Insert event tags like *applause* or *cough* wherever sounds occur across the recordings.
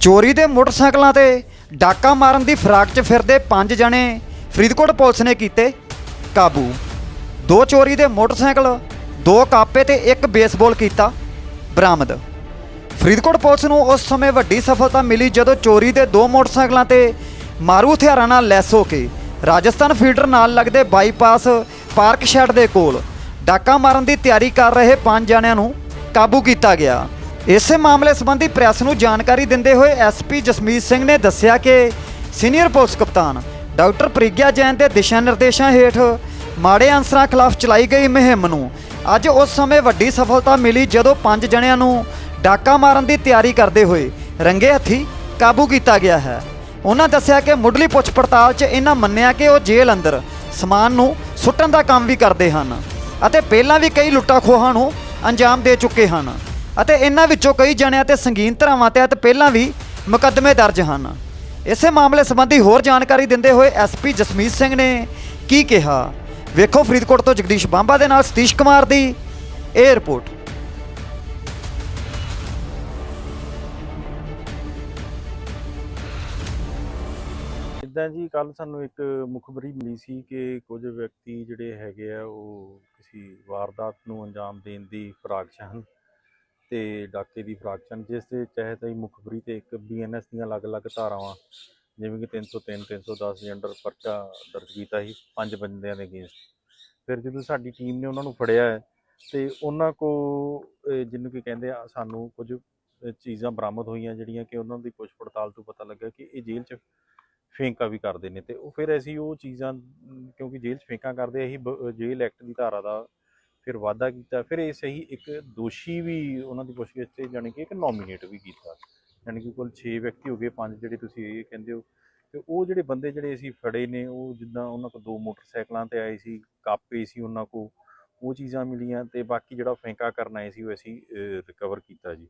ਚੋਰੀ ਦੇ ਮੋਟਰਸਾਈਕਲਾਂ ਤੇ ਡਾਕਾ ਮਾਰਨ ਦੀ ਫਰਾਕ 'ਚ ਫਿਰਦੇ ਪੰਜ ਜਣੇ ਫਰੀਦਕੋਟ ਪੁਲਿਸ ਨੇ ਕੀਤੇ ਕਾਬੂ। ਦੋ ਚੋਰੀ ਦੇ ਮੋਟਰਸਾਈਕਲ, ਦੋ ਕਾਪੇ ਤੇ ਇੱਕ ਬੇਸਬਾਲ ਕੀਤਾ ਬਰਾਮਦ। ਫਰੀਦਕੋਟ ਪੁਲਿਸ ਨੂੰ ਉਸ ਸਮੇਂ ਵੱਡੀ ਸਫਲਤਾ ਮਿਲੀ ਜਦੋਂ ਚੋਰੀ ਦੇ ਦੋ ਮੋਟਰਸਾਈਕਲਾਂ ਤੇ ਮਾਰੂ ਹਥਿਆਰਾਂ ਨਾਲ ਲੈਸ ਹੋ ਕੇ ਰਾਜਸਥਾਨ ਫੀਡਰ ਨਾਲ ਲੱਗਦੇ ਬਾਈਪਾਸ ਪਾਰਕ ਸ਼ੈਡ ਦੇ ਕੋਲ ਡਾਕਾ ਮਾਰਨ ਦੀ ਤਿਆਰੀ ਕਰ ਰਹੇ ਪੰਜ ਜਣਿਆਂ ਨੂੰ ਕਾਬੂ ਕੀਤਾ ਗਿਆ। ਇਸੇ ਮਾਮਲੇ ਸੰਬੰਧੀ ਪ੍ਰੈਸ ਨੂੰ ਜਾਣਕਾਰੀ ਦਿੰਦੇ ਹੋਏ ਐਸਪੀ ਜਸਮੀਤ ਸਿੰਘ ਨੇ ਦੱਸਿਆ ਕਿ ਸੀਨੀਅਰ ਪੁਲਿਸ ਕਪਤਾਨ ਡਾਕਟਰ ਪ੍ਰਿਗਿਆ ਜੈਨ ਦੇ ਦਿਸ਼ਾ ਨਿਰਦੇਸ਼ਾਂ ਹੇਠ ਮਾੜੇ ਅਨਸਰਾਂ ਖਿਲਾਫ ਚਲਾਈ ਗਈ ਮੁਹਿੰਮ ਨੂੰ। ਅੱਜ ਉਸ ਸਮੇਂ ਵੱਡੀ ਸਫਲਤਾ ਮਿਲੀ ਜਦੋਂ ਪੰਜ ਜਣਿਆਂ ਨੂੰ ਡਾਕਾ ਮਾਰਨ ਦੀ ਤਿਆਰੀ ਕਰਦੇ ਹੋਏ ਰੰਗੇ ਹੱਥੀ ਕਾਬੂ ਕੀਤਾ ਗਿਆ ਹੈ। ਉਹਨਾਂ ਦੱਸਿਆ ਕਿ ਮੁੱਢਲੀ ਪੁੱਛ ਪੜਤਾਲ 'ਚ ਇਹਨਾਂ ਮੰਨਿਆ ਕਿ ਉਹ ਜੇਲ੍ਹ ਅੰਦਰ ਸਮਾਨ ਨੂੰ ਸੁੱਟਣ ਦਾ ਕੰਮ ਵੀ ਕਰਦੇ ਹਨ ਅਤੇ ਪਹਿਲਾਂ ਵੀ ਕਈ ਲੁੱਟਾਂ ਖੋਹਾਂ ਨੂੰ ਅੰਜਾਮ ਦੇ ਚੁੱਕੇ ਹਨ। ਅਤੇ ਇਹਨਾਂ ਵਿੱਚੋਂ ਕਈ ਜਣਿਆਂ ਤੇ ਸੰਗੀਨ ਧਾਰਾਵਾਂ ਤਹਿਤ ਪਹਿਲਾਂ ਵੀ ਮੁਕੱਦਮੇ ਦਰਜ ਹਨ। ਇਸੇ ਮਾਮਲੇ ਸੰਬੰਧੀ ਹੋਰ ਜਾਣਕਾਰੀ ਦਿੰਦੇ ਹੋਏ ਐਸਪੀ ਜਸਮੀਤ ਸਿੰਘ ਨੇ ਕੀ ਕਿਹਾ? ਵੇਖੋ ਫਰੀਦਕੋਟ ਤੋਂ ਜਗਦੀਸ਼ ਬਾਂਬਾ ਦੇ ਨਾਲ ਸਤੀਸ਼ ਕੁਮਾਰ ਦੀ ਇਹ ਰਿਪੋਰਟ। ਇਦਾਂ ਜੀ ਕੱਲ ਸਾਨੂੰ ਇੱਕ ਮੁਖਬਰੀ ਮਿਲੀ ਸੀ ਕਿ ਕੁਝ ਵਿਅਕਤੀ ਜਿਹੜੇ ਹੈਗੇ ਆ, ਉਹ ਕਿਸੇ ਵਾਰਦਾਤ ਨੂੰ ਅੰਜਾਮ ਦੇਣ ਦੀ ਫਰਾਕ 'ਚ ਹਨ। ਤੇ ਡਾਕੇ ਦੀ ਫਰਾਕ ਹਨ ਜਿਸ ਦੇ ਤਹਿਤ ਹੀ ਮੁਖਬਰੀ ਤੇ ਇੱਕ ਬੀਐਨਐਸ ਦੀਆਂ ਅਲੱਗ-ਅਲੱਗ ਧਾਰਾਵਾਂ, ਜਿਵੇਂ ਕਿ 303 310 ਦੇ ਅੰਡਰ ਪਰਚਾ ਦਰਜ ਕੀਤਾ ਸੀ, ਪੰਜ ਬੰਦਿਆਂ ਦੇ ਅਗੇਂਸਟ। ਫਿਰ ਜਦੋਂ ਸਾਡੀ ਟੀਮ ਨੇ ਉਹਨਾਂ ਨੂੰ ਫੜਿਆ ਹੈ, ਤੇ ਉਹਨਾਂ ਕੋ ਜਿਹਨੂੰ ਕਿ ਕਹਿੰਦੇ ਆ, ਸਾਨੂੰ ਕੁਝ ਚੀਜ਼ਾਂ ਬਰਾਮਦ ਹੋਈਆਂ, ਜਿਹੜੀਆਂ ਕਿ ਉਹਨਾਂ ਦੀ ਪੁੱਛ ਪੜਤਾਲ ਤੋਂ ਪਤਾ ਲੱਗਾ ਕਿ ਇਹ ਜੇਲ੍ਹ 'ਚ ਫੇਂਕਾ ਵੀ ਕਰਦੇ ਨੇ। ਤੇ ਉਹ ਫਿਰ ਅਸੀਂ ਉਹ ਚੀਜ਼ਾਂ, ਕਿਉਂਕਿ ਜੇਲ੍ਹ 'ਚ ਫੇਂਕਾ ਕਰਦੇ ਅਸੀਂ ਬ- ਜੇਲ੍ਹ ਐਕਟ ਦੀ ਧਾਰਾ ਦਾ ਫਿਰ ਵਾਅਦਾ ਕੀਤਾ ਫਿਰ ਇਹ ਸਹੀ ਇੱਕ ਦੋਸ਼ੀ ਵੀ ਉਹਨਾਂ ਦੀ ਪੁੱਛਗਿੱਛ ਤੇ ਜਾਣੀ ਕਿ ਇੱਕ ਨੋਮੀਨੇਟ ਵੀ ਕੀਤਾ। ਜਾਣੀ ਕਿ ਕੁੱਲ 6 ਵਿਅਕਤੀ ਹੋ ਗਏ ਪੰਜ ਜਿਹੜੇ ਤੁਸੀਂ ਇਹ ਕਹਿੰਦੇ ਹੋ। ਤੇ ਉਹ ਜਿਹੜੇ ਬੰਦੇ ਜਿਹੜੇ ਅਸੀਂ ਫੜੇ ਨੇ ਉਹ ਜਿੱਦਾਂ ਉਹਨਾਂ ਕੋਲ ਦੋ ਮੋਟਰਸਾਈਕਲਾਂ ਤੇ ਆਏ ਸੀ ਕਾਪੇ ਸੀ ਉਹਨਾਂ ਕੋਲ ਉਹ ਚੀਜ਼ਾਂ ਮਿਲੀਆਂ ਤੇ ਬਾਕੀ ਜਿਹੜਾ ਫੇਂਕਾ ਕਰਨ ਆਏ ਸੀ ਉਹ ਅਸੀਂ ਰਿਕਵਰ ਕੀਤਾ ਜੀ।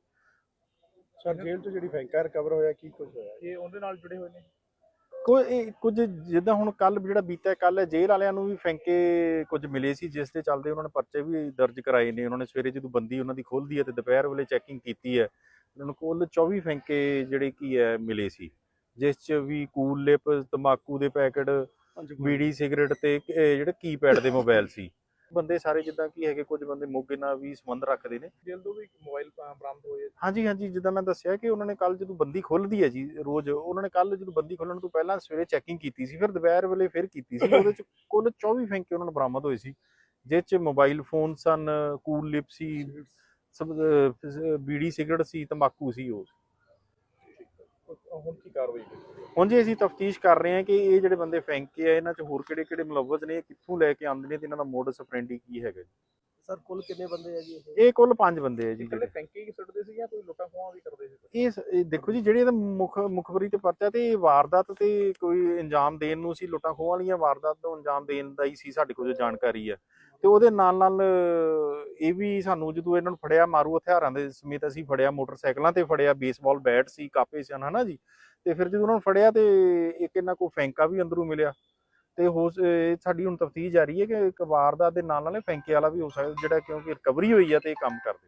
ਸਰ ਜੇਲ੍ਹ ਤੋਂ ਜਿਹੜੀ ਫੈਂਕਾ ਰਿਕਵਰ ਹੋਇਆ ਕੀ ਕੁਝ ਹੋਇਆ? ਇਹ ਉਹਦੇ ਨਾਲ ਜੁੜੇ ਹੋਏ ਨੇ। ਕੋਈ ਕੁਝ ਜਿੱਦਾਂ ਹੁਣ ਕੱਲ ਜਿਹੜਾ ਬੀਤਾ ਕੱਲ ਜੇਲ੍ਹ ਵਾਲਿਆਂ ਨੂੰ ਵੀ ਫੈਂਕੇ ਕੁਝ ਮਿਲੇ ਸੀ ਜਿਸ ਦੇ ਚੱਲਦੇ ਉਹਨਾਂ ਨੇ ਪਰਚੇ ਵੀ ਦਰਜ ਕਰਾਏ ਨੇ ਉਹਨਾਂ ਨੇ ਸਵੇਰੇ ਜਦੋਂ ਬੰਦੀ ਉਹਨਾਂ ਦੀ ਖੋਲਦੀ ਹੈ ਤੇ ਦੁਪਹਿਰ ਵੇਲੇ ਚੈਕਿੰਗ ਕੀਤੀ ਹੈ ਉਹਨਾਂ ਨੂੰ ਕੁੱਲ 24 ਫੈਂਕੇ ਜਿਹੜੇ ਕੀ ਹੈ ਮਿਲੇ ਸੀ ਜਿਸ 'ਚ ਵੀ ਕੂਲ ਲਿਪ ਤੰਬਾਕੂ ਦੇ ਪੈਕਟ ਬੀੜੀ ਸਿਗਰਟ ਤੇ ਜਿਹੜੇ ਕੀਪੈਡ ਦੇ ਮੋਬਾਈਲ ਸੀ। ਬੰਦੇ ਸਾਰੇ ਜਿੱਦਾਂ ਕੀ ਹੈਗੇ ਕੁਝ ਬੰਦੇ ਮੋਗੇ ਨਾਲ ਵੀ ਸੰਬੰਧ ਰੱਖਦੇ ਨੇ। ਜੇਲ੍ਹ ਤੋਂ ਵੀ ਮੋਬਾਈਲ ਬਰਾਮਦ ਹੋਏ ਹਾਂਜੀ ਹਾਂਜੀ ਜਿੱਦਾਂ ਮੈਂ ਦੱਸਿਆ ਕਿ ਉਹਨਾਂ ਨੇ ਕੱਲ ਜਦੋਂ ਬੰਦੀ ਖੁੱਲਦੀ ਹੈ ਜੀ ਰੋਜ਼ ਉਹਨਾਂ ਨੇ ਕੱਲ ਜਦੋਂ ਬੰਦੀ ਖੋਲਣ ਤੋਂ ਪਹਿਲਾਂ ਸਵੇਰੇ ਚੈਕਿੰਗ ਕੀਤੀ ਸੀ ਫਿਰ ਦੁਪਹਿਰ ਵੇਲੇ ਫਿਰ ਕੀਤੀ ਸੀ ਉਹਦੇ ਚ *laughs* ਕੁੱਲ 24 ਫੈਂਕੇ ਉਹਨਾਂ ਨੂੰ ਬਰਾਮਦ ਹੋਏ ਸੀ ਜਿਸ ਚ ਮੋਬਾਈਲ ਫੋਨ ਸਨ ਕੂਲ ਲਿਪ ਸੀ ਬੀੜੀ ਸਿਗਰਟ ਸੀ ਤੰਬਾਕੂ ਸੀ ਉਹ। ਹੁਣ ਕੀ ਕਾਰਵਾਈ ਕੀਤੀ ਹੁਣ ਜੀ ਅਸੀਂ ਤਫਤੀਸ਼ ਕਰ ਰਹੇ ਹਾਂ ਕਿ ਇਹ ਜਿਹੜੇ ਬੰਦੇ ਫੈਂਕੇ ਆ, ਇਹਨਾਂ ਚ ਹੋਰ ਕਿਹੜੇ ਕਿਹੜੇ ਮੁਲਵਜ਼ ਨੇ, ਇਹ ਕਿੱਥੋਂ ਲੈ ਕੇ ਆਉਂਦੇ ਨੇ ਤੇ ਇਹਨਾਂ ਦਾ ਮੋਡਸ ਆਪਰੈਂਡੀ ਕੀ ਹੈਗਾ ਜੀ? ਸਰ ਕੁੱਲ ਕਿੰਨੇ ਬੰਦੇ ਆ ਜੀ ਇਹ? ਇਹ ਕੁੱਲ ਪੰਜ ਬੰਦੇ ਆ ਜੀ ਜਿਹੜੇ। ਫੈਂਕੇ ਹੀ ਸੁੱਟਦੇ ਸੀ ਜਾਂ ਕੋਈ ਲੁੱਟਾਂ ਖੋਹਾਂ ਵੀ ਕਰਦੇ ਸੀ ਇਹ ਸ- ਇਹ ਦੇਖੋ ਜੀ ਜਿਹੜੇ ਇਹਦਾ ਮੁੱਖ ਮੁਖਬਰੀ ਤੇ ਪਰਚਾ ਤੇ ਇਹ ਵਾਰਦਾਤ ਤੇ ਕੋਈ ਅੰਜਾਮ ਦੇਣ ਨੂੰ ਸੀ ਲੁੱਟਾਂ ਖੋਹਾਂ ਵਾਲੀਆਂ ਵਾਰਦਾਤ ਨੂੰ ਅੰਜਾਮ ਦੇਣ ਦਾ ਹੀ ਸੀ ਸਾਡੇ ਕੋਲ ਜੋ ਜਾਣਕਾਰੀ ਹੈ ਤੇ ਉਹਦੇ ਨਾਲ ਨਾਲ ਇਹ ਵੀ ਸਾਨੂੰ ਜਦੋਂ ਇਹਨਾਂ ਨੂੰ ਫੜਿਆ ਮਾਰੂ ਹਥਿਆਰਾਂ ਦੇ ਸਮੇਤ ਅਸੀਂ ਫੜਿਆ ਮੋਟਰਸਾਈਕਲਾਂ ਤੇ ਫੜਿਆ ਬੇਸਬਾਲ ਬੈਟ ਸੀ ਕਾਪੇ ਸਨ ਹਨਾ ਜੀ। ਤੇ ਫਿਰ ਜਦੋਂ ਉਹਨਾਂ ਨੂੰ ਫੜਿਆ ਤੇ ਇੱਕ ਇਹਨਾਂ ਕੋਲ ਫੈਂਕਾ ਵੀ ਅੰਦਰੋਂ ਮਿਲਿਆ। ਤੇ ਹੋ ਇਹ ਸਾਡੀ ਹੁਣ ਤਫਤੀਸ਼ ਜਾਰੀ ਹੈ ਕਿ ਇੱਕ ਵਾਰਦਾਤ ਦੇ ਨਾਲ ਨਾਲ ਫੈਂਕੇ ਵਾਲਾ ਵੀ ਹੋ ਸਕਦਾ, ਜਿਹੜਾ ਕਿਉਂਕਿ ਰਿਕਵਰੀ ਹੋਈ ਹੈ ਤੇ ਇਹ ਕੰਮ ਕਰਦੇ